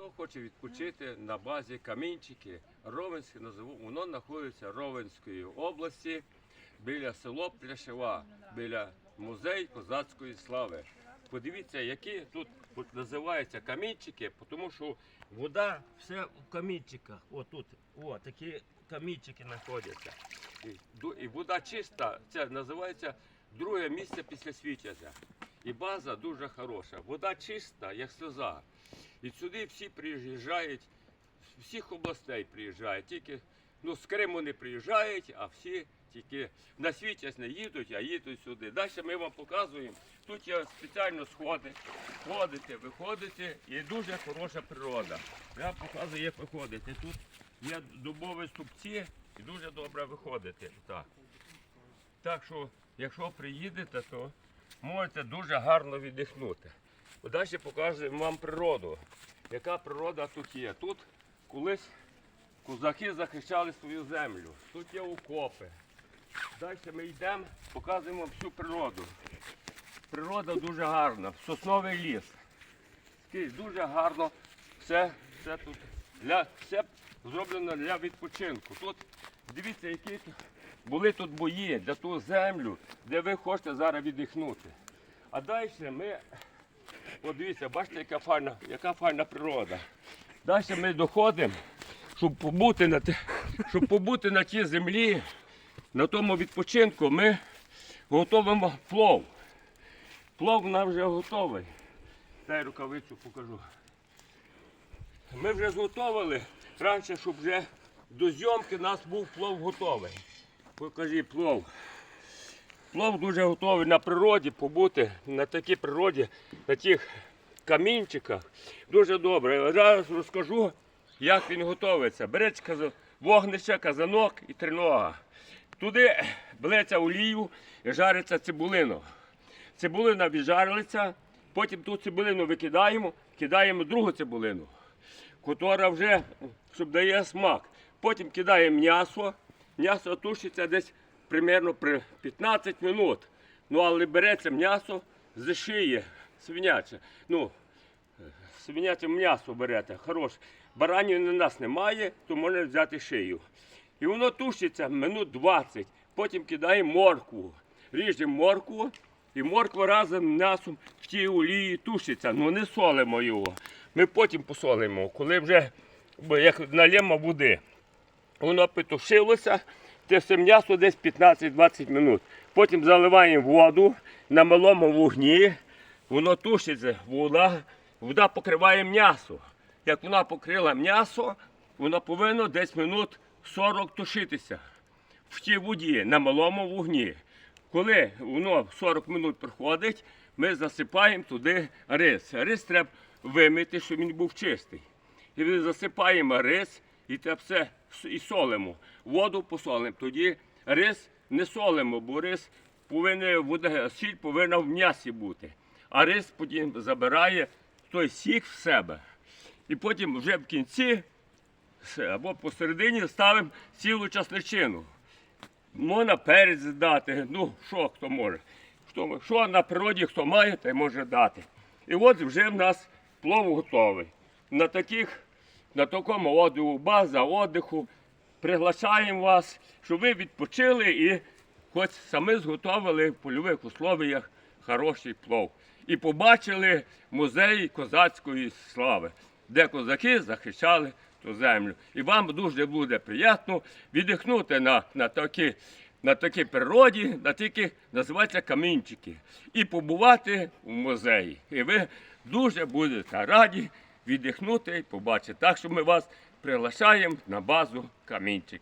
Хто хоче відпочити на базі Камінчики, Ровенське називу, воно знаходиться Ровенської області біля село Пляшева, біля музей козацької слави. Подивіться, які тут називаються камінчики, тому що вода все у камінчиках. О, тут, о, такі камінчики знаходяться. І вода чиста, це називається друге місце після Світязя. І база дуже хороша. Вода чиста, як сльоза. І сюди всі приїжджають, з всіх областей приїжджають. Тільки ну, з Криму не приїжджають, а всі тільки на світі не їдуть, а їдуть сюди. Далі ми вам показуємо. Тут є спеціально сходи. Ходите, виходите, і дуже хороша природа. Я показую, як виходити. Тут є дубові ступці і дуже добре виходити. Так. Так що, якщо приїдете, то можете дуже гарно віддихнути. Далі покажемо вам природу. Яка природа тут є? Тут колись козаки захищали свою землю. Тут є окопи. Далі ми йдемо, показуємо всю природу. Природа дуже гарна, сосновий ліс. Дуже гарно все, все тут для, все зроблено для відпочинку. Тут дивіться, які тут були тут бої для ту землю, де ви хочете зараз віддихнути. А далі ми, от дивіться, бачите, яка файна, яка файна природа. Далі ми доходимо, щоб побути на, щоб побути на тій землі, на тому відпочинку, ми готуємо плов. Плов нам вже готовий. Дай рукавицю покажу. Ми вже зготовили раніше, щоб вже до зйомки нас був плов готовий. Покажи плов. Плов дуже готовий на природі побути, на такій природі, на тих камінчиках. Дуже добре. Зараз розкажу, як він готується. Береться каза- вогнище, казанок і тринога. Туди блеться олію і жариться цибулина. Цибулина віджарилася, потім ту цибулину викидаємо, кидаємо другу цибулину, котра вже щоб дає смак. Потім кидаємо м'ясо. М'ясо тушиться десь примерно при 15 минут. Ну, але береться м'ясо з шиї, свиняче. Ну, свиняче м'ясо берете, хороше. Баранів у нас немає, то можна взяти шию. І воно тушиться минут 20. Потім кидаємо моркву. Ріжемо моркву, і морква разом з м'ясом в тій олії тушиться. Ну не солимо його. Ми потім посолимо, коли вже як налємо води. Воно потушилося, те все м'ясо десь 15-20 минут. Потім заливаємо воду на малому вогні, воно тушиться, вода, вода покриває м'ясо. Як вона покрила м'ясо, воно повинно десь минут 40 тушитися в тій воді на малому вогні. Коли воно 40 минут проходить, ми засипаємо туди рис. Рис треба вимити, щоб він був чистий. І засипаємо рис і це все і солимо. Воду посолимо. Тоді рис не солимо, бо рис повинен, вода, сіль повинна в м'ясі бути. А рис потім забирає той сік в себе. І потім вже в кінці або посередині ставимо цілу часничину. Можна перець дати, ну що хто може. Хто, що на природі хто має, той може дати. І от вже в нас плов готовий. На таких, на такому отдиху, база отдиху. Приглашаємо вас, щоб ви відпочили і хоч самі зготовили в польових условіях хороший плов. І побачили музей козацької слави, де козаки захищали ту землю. І вам дуже буде приємно віддихнути на, на такій на такій природі, на такі називаються камінчики, і побувати в музеї. І ви дуже будете раді віддихнути і побачити. Так що ми вас приглашаємо на базу камінчики.